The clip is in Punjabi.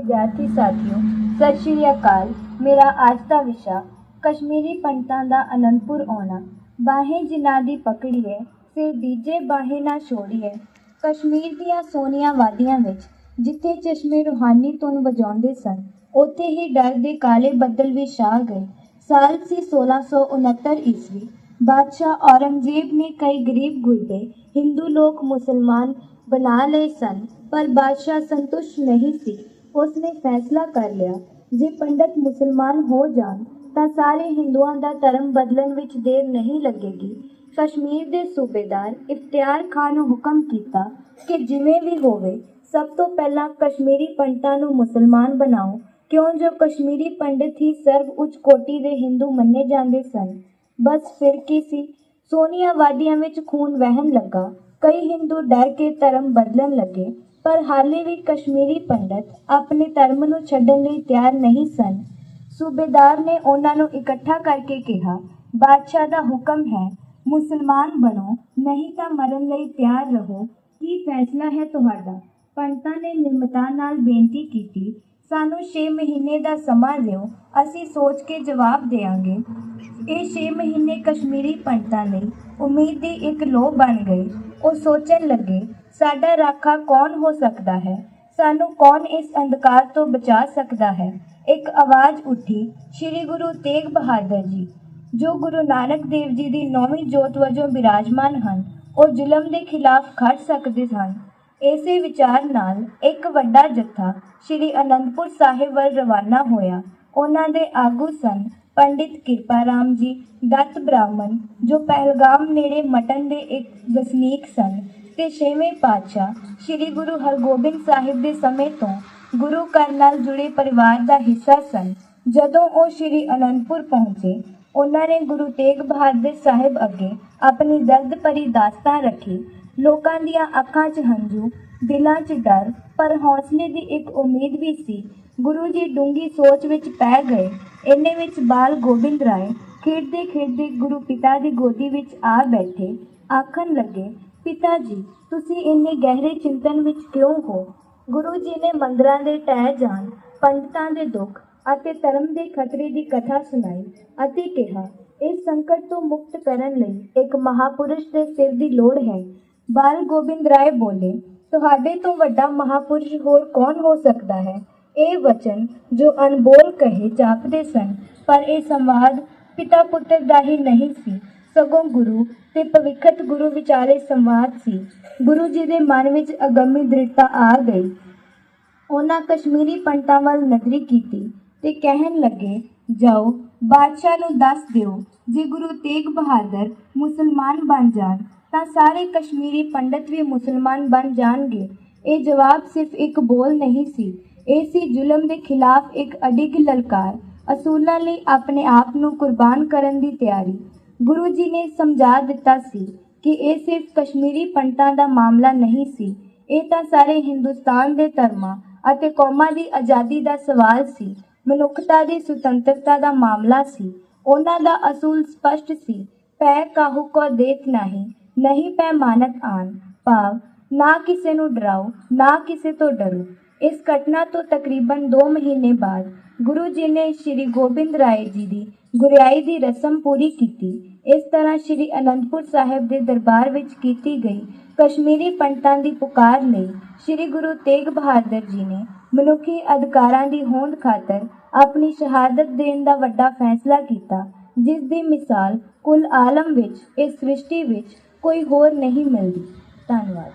ਵਿਦਿਆਰਥੀ ਸਾਥੀਓ, ਸਤਿ ਸ਼੍ਰੀ ਅਕਾਲ। ਮੇਰਾ ਅੱਜ ਦਾ ਵਿਸ਼ਾ ਕਸ਼ਮੀਰੀ ਪੰਡਤਾਂ ਦਾ ਅਨੰਦਪੁਰ ਆਉਣਾ। ਬਾਹੇ ਜਿਨ੍ਹਾਂ ਦੀ ਪਕੜੀਏ ਫਿਰ ਦੀਜੇ ਬਾਹੇ ਨਾ ਛੋੜੀਏ ਕਸ਼ਮੀਰ ਦੀਆਂ ਸੋਹਣੀਆਂ ਵਾਦੀਆਂ ਵਿੱਚ, ਜਿੱਥੇ ਚਸ਼ਮੇ ਰੂਹਾਨੀ ਧੁਨ ਵਜਾਉਂਦੇ ਸਨ, ਉੱਥੇ ਹੀ ਡਰ ਦੇ ਕਾਲੇ ਬੱਦਲ ਵੀ ਛਾ ਗਏ। ਸਾਲ ਸੀ 1669 ਈਸਵੀ। ਬਾਦਸ਼ਾਹ ਔਰੰਗਜ਼ੇਬ ਨੇ ਕਈ ਗਰੀਬ ਗੁਰਦੇ, ਹਿੰਦੂ ਲੋਕ ਮੁਸਲਮਾਨ ਬਣਾ ਲਏ ਸਨ, ਪਰ ਬਾਦਸ਼ਾਹ ਸੰਤੁਸ਼ਟ ਨਹੀਂ ਸੀ। ਉਸਨੇ ਫੈਸਲਾ ਕਰ ਲਿਆ, ਜੇ ਪੰਡਤ ਮੁਸਲਮਾਨ ਹੋ ਜਾਣ, ਤਾਂ ਸਾਰੇ ਹਿੰਦੂਆਂ ਦਾ ਧਰਮ ਬਦਲਣ ਵਿੱਚ ਦੇਰ ਨਹੀਂ ਲੱਗੇਗੀ। ਕਸ਼ਮੀਰ ਦੇ ਸੂਬੇਦਾਰ ਇਫਤਿਆਰ ਖਾਨ ਨੂੰ ਹੁਕਮ ਕੀਤਾ ਕਿ ਜਿਵੇਂ ਵੀ ਹੋਵੇ, ਸਭ ਤੋਂ ਪਹਿਲਾਂ ਕਸ਼ਮੀਰੀ ਪੰਡਤਾਂ ਨੂੰ ਮੁਸਲਮਾਨ ਬਣਾਓ। ਕਿਉਂ ਜੋ ਕਸ਼ਮੀਰੀ ਪੰਡਿਤ ਹੀ ਸਰਵ ਉੱਚ ਕੋਟੀ ਦੇ ਹਿੰਦੂ ਮੰਨੇ ਜਾਂਦੇ ਸਨ। ਬਸ ਫਿਰ ਕੀ ਸੀ? ਸੋਨੀਆ ਵਾਦੀਆਂ ਵਿੱਚ ਖੂਨ ਵਹਿਣ ਲੱਗਾ। ਕਈ ਹਿੰਦੂ ਡਰ ਕੇ ਧਰਮ ਬਦਲਣ ਲੱਗੇ। ਪਰ ਹਾਲੇ ਵੀ ਕਸ਼ਮੀਰੀ ਪੰਡਤ ਆਪਣੇ ਧਰਮ ਨੂੰ ਛੱਡਣ ਲਈ ਤਿਆਰ ਨਹੀਂ ਸਨ। ਸੂਬੇਦਾਰ ਨੇ ਉਹਨਾਂ ਨੂੰ ਇਕੱਠਾ ਕਰਕੇ ਕਿਹਾ, ਬਾਦਸ਼ਾਹ ਦਾ ਹੁਕਮ ਹੈ, ਮੁਸਲਮਾਨ ਬਣੋ, ਨਹੀਂ ਤਾਂ ਮਰਨ ਲਈ ਤਿਆਰ ਰਹੋ। ਕੀ ਫੈਸਲਾ ਹੈ ਤੁਹਾਡਾ? ਪੰਡਤਾਂ ਨੇ ਨਿਮਰਤਾ ਨਾਲ ਬੇਨਤੀ ਕੀਤੀ, ਸਾਨੂੰ 6 ਮਹੀਨੇ ਦਾ ਸਮਾਂ ਦਿਓ, ਅਸੀਂ ਸੋਚ ਕੇ ਜਵਾਬ ਦੇਵਾਂਗੇ। ਇਹ 6 ਮਹੀਨੇ ਕਸ਼ਮੀਰੀ ਪੰਡਤਾਂ ਲਈ ਉਮੀਦ ਦੀ ਇੱਕ ਲੋਹ ਬਣ ਗਈ। ਉਹ ਸੋਚਣ ਲੱਗੇ ਸਾਡਾ ਰਾਖਾ ਕੌਣ ਹੋ ਸਕਦਾ ਹੈ? ਸਾਨੂੰ ਕੌਣ ਇਸ ਅੰਧਕਾਰ ਤੋਂ ਬਚਾ ਸਕਦਾ ਹੈ? ਇੱਕ ਆਵਾਜ਼ ਉੱਠੀ, ਸ੍ਰੀ ਗੁਰੂ ਤੇਗ ਬਹਾਦਰ ਜੀ, ਜੋ ਗੁਰੂ ਨਾਨਕ ਦੇਵ ਜੀ ਦੀ ਨੌਵੀਂ ਜੋਤ ਵਜੋਂ ਬਿਰਾਜਮਾਨ ਹਨ, ਉਹ ਜ਼ੁਲਮ ਦੇ ਖਿਲਾਫ ਖੜ ਸਕਦੇ ਹਨ ਇਸੇ ਵਿਚਾਰ ਨਾਲ ਇੱਕ ਵੱਡਾ ਜੱਥਾ ਸ੍ਰੀ ਅਨੰਦਪੁਰ ਸਾਹਿਬ ਵੱਲ ਰਵਾਨਾ ਹੋਇਆ। ਉਹਨਾਂ ਦੇ ਆਗੂ ਸਨ ਪੰਡਿਤ ਕਿਰਪਾ ਰਾਮ ਜੀ, ਦੱਤ ਬ੍ਰਾਹਮਣ, ਜੋ ਪਹਿਲਗਾਮ ਨੇੜੇ ਮਟਨ ਦੇ ਇੱਕ ਵਸਨੀਕ ਸਨ। ਤੇ ਛੇਵੇਂ ਪਾਤਸ਼ਾਹ ਸ੍ਰੀ ਗੁਰੂ ਹਰਗੋਬਿੰਦ ਸਾਹਿਬ ਦੇ ਸਮੇਂ ਤੋਂ ਗੁਰੂ ਘਰ ਨਾਲ ਜੁੜੇ ਪਰਿਵਾਰ ਦਾ ਹਿੱਸਾ ਸਨ। ਜਦੋਂ ਉਹ ਸ੍ਰੀ ਅਨੰਦਪੁਰ ਪਹੁੰਚੇ, ਉਹਨਾਂ ਨੇ ਗੁਰੂ ਤੇਗ ਬਹਾਦਰ ਸਾਹਿਬ ਅੱਗੇ ਆਪਣੀ ਦਰਦ ਭਰੀ ਦਾਸਤਾਨ ਰੱਖੀ। ਲੋਕਾਂ ਦੀਆਂ ਅੱਖਾਂ 'ਚ ਹੰਝੂ, ਦਿਲਾਂ 'ਚ ਡਰ, ਪਰ ਹੌਸਲੇ ਦੀ ਇੱਕ ਉਮੀਦ ਵੀ ਸੀ। ਗੁਰੂ ਜੀ ਡੂੰਗੀ ਸੋਚ ਵਿੱਚ ਪੈ ਗਏ। ਇੰਨੇ ਵਿੱਚ ਬਾਲ ਗੋਬਿੰਦ ਰਾਏ ਖੇਡਦੇ ਖੇਡਦੇ ਗੁਰੂ ਪਿਤਾ ਦੀ ਗੋਦੀ ਵਿੱਚ ਆ ਬੈਠੇ। ਆਖਣ ਲੱਗੇ ਪਿਤਾ ਜੀ, ਤੁਸੀਂ ਇੰਨੇ ਗਹਿਰੇ ਚਿੰਤਨ ਵਿੱਚ ਕਿਉਂ ਹੋ? ਗੁਰੂ ਜੀ ਨੇ ਮੰਦਰਾਂ ਦੇ ਟਹਿ ਜਾਣ, ਪੰਡਤਾਂ ਦੇ ਦੁੱਖ ਅਤੇ ਧਰਮ ਦੇ ਖਤਰੇ ਦੀ ਕਥਾ ਸੁਣਾਈ ਅਤੇ ਕਿਹਾ, ਇਸ ਸੰਕਟ ਤੋਂ ਮੁਕਤ ਕਰਨ ਲਈ ਇੱਕ ਮਹਾਪੁਰਸ਼ ਦੇ ਸਿਰ ਦੀ ਲੋੜ ਹੈ। ਬਾਲ ਗੋਬਿੰਦ ਰਾਏ ਬੋਲੇ, ਤੁਹਾਡੇ ਤੋਂ ਵੱਡਾ ਮਹਾਪੁਰਸ਼ ਹੋਰ ਕੌਣ ਹੋ ਸਕਦਾ ਹੈ? ਇਹ ਵਚਨ ਜੋ ਅਨਬੋਲ ਕਹੇ ਜਾਪਦੇ ਸਨ, ਪਰ ਇਹ ਸੰਵਾਦ ਪਿਤਾ ਪੁੱਤਰ ਦਾ ਹੀ ਨਹੀਂ ਸੀ। ਸਗੋਂ ਗੁਰੂ ਤੇ ਭਵਿੱਖਤ ਗੁਰੂ ਵਿਚਾਲੇ ਸੰਵਾਦ ਸੀ। ਗੁਰੂ ਜੀ ਦੇ ਮਨ ਵਿੱਚ ਅਗੰਮੀ ਦ੍ਰਿੜਤਾ ਆ ਗਈ। ਉਹਨਾਂ ਕਸ਼ਮੀਰੀ ਪੰਡਤਾਂ ਵੱਲ ਨਜ਼ਰੀ ਕੀਤੀ ਤੇ ਕਹਿਣ ਲੱਗੇ, ਜਾਓ, ਬਾਦਸ਼ਾਹ ਨੂੰ ਦੱਸ ਦਿਓ, ਜੇ ਗੁਰੂ ਤੇਗ ਬਹਾਦਰ ਮੁਸਲਮਾਨ ਬਣ ਜਾਣ, ਤਾਂ ਸਾਰੇ ਕਸ਼ਮੀਰੀ ਪੰਡਤ ਵੀ ਮੁਸਲਮਾਨ ਬਣ ਜਾਣਗੇ। ਇਹ ਜਵਾਬ ਸਿਰਫ ਇੱਕ ਬੋਲ ਨਹੀਂ ਸੀ। ਇਹ ਸੀ ਜ਼ੁਲਮ ਦੇ ਖਿਲਾਫ ਇੱਕ ਅਡਿੱਗ ਲਲਕਾਰ, ਅਸੂਲਾਂ ਲਈ ਆਪਣੇ ਆਪ ਨੂੰ ਕੁਰਬਾਨ ਕਰਨ ਦੀ ਤਿਆਰੀ। ਗੁਰੂ ਜੀ ਨੇ ਸਮਝਾ ਦਿੱਤਾ ਸੀ ਕਿ ਇਹ ਸਿਰਫ ਕਸ਼ਮੀਰੀ ਪੰਡਤਾਂ ਦਾ ਮਾਮਲਾ ਨਹੀਂ ਸੀ। ਇਹ ਤਾਂ ਸਾਰੇ ਹਿੰਦੁਸਤਾਨ ਦੇ ਧਰਮਾਂ ਅਤੇ ਕੌਮਾਂ ਦੀ ਆਜ਼ਾਦੀ ਦਾ ਸਵਾਲ ਸੀ। ਮਨੁੱਖਤਾ ਦੀ ਸੁਤੰਤਰਤਾ ਦਾ ਮਾਮਲਾ ਸੀ। ਉਹਨਾਂ ਦਾ ਅਸੂਲ ਸਪਸ਼ਟ ਸੀ, ਪੈ ਕਾਹੂ ਕੋ ਦੇਤ ਨਹੀਂ ਨਹੀਂ ਪੈ ਮਾਨਤ ਆਨ। ਭਾਵ, ਨਾ ਕਿਸੇ ਨੂੰ ਡਰਾਓ, ਨਾ ਕਿਸੇ ਤੋਂ ਡਰੋ। ਇਸ ਘਟਨਾ ਤੋਂ ਤਕਰੀਬਨ 2 ਮਹੀਨੇ ਬਾਅਦ ਗੁਰੂ ਜੀ ਨੇ ਸ੍ਰੀ ਗੋਬਿੰਦ ਰਾਏ ਜੀ ਦੀ ਗੁਰਿਆਈ ਦੀ ਰਸਮ ਪੂਰੀ ਕੀਤੀ। ਇਸ ਤਰ੍ਹਾਂ ਸ੍ਰੀ ਅਨੰਦਪੁਰ ਸਾਹਿਬ ਦੇ ਦਰਬਾਰ ਵਿੱਚ ਕੀਤੀ ਗਈ ਕਸ਼ਮੀਰੀ ਪੰਡਤਾਂ ਦੀ ਪੁਕਾਰ ਲਈ ਸ੍ਰੀ ਗੁਰੂ ਤੇਗ ਬਹਾਦਰ ਜੀ ਨੇ ਮਨੁੱਖੀ ਅਧਿਕਾਰਾਂ ਦੀ ਹੋਂਦ ਖਾਤਰ ਆਪਣੀ ਸ਼ਹਾਦਤ ਦੇਣ ਦਾ ਵੱਡਾ ਫੈਸਲਾ ਕੀਤਾ, ਜਿਸ ਦੀ ਮਿਸਾਲ ਕੁੱਲ ਆਲਮ ਵਿੱਚ, ਇਸ ਸ੍ਰਿਸ਼ਟੀ ਵਿੱਚ ਕੋਈ ਹੋਰ ਨਹੀਂ ਮਿਲਦੀ। ਧੰਨਵਾਦ।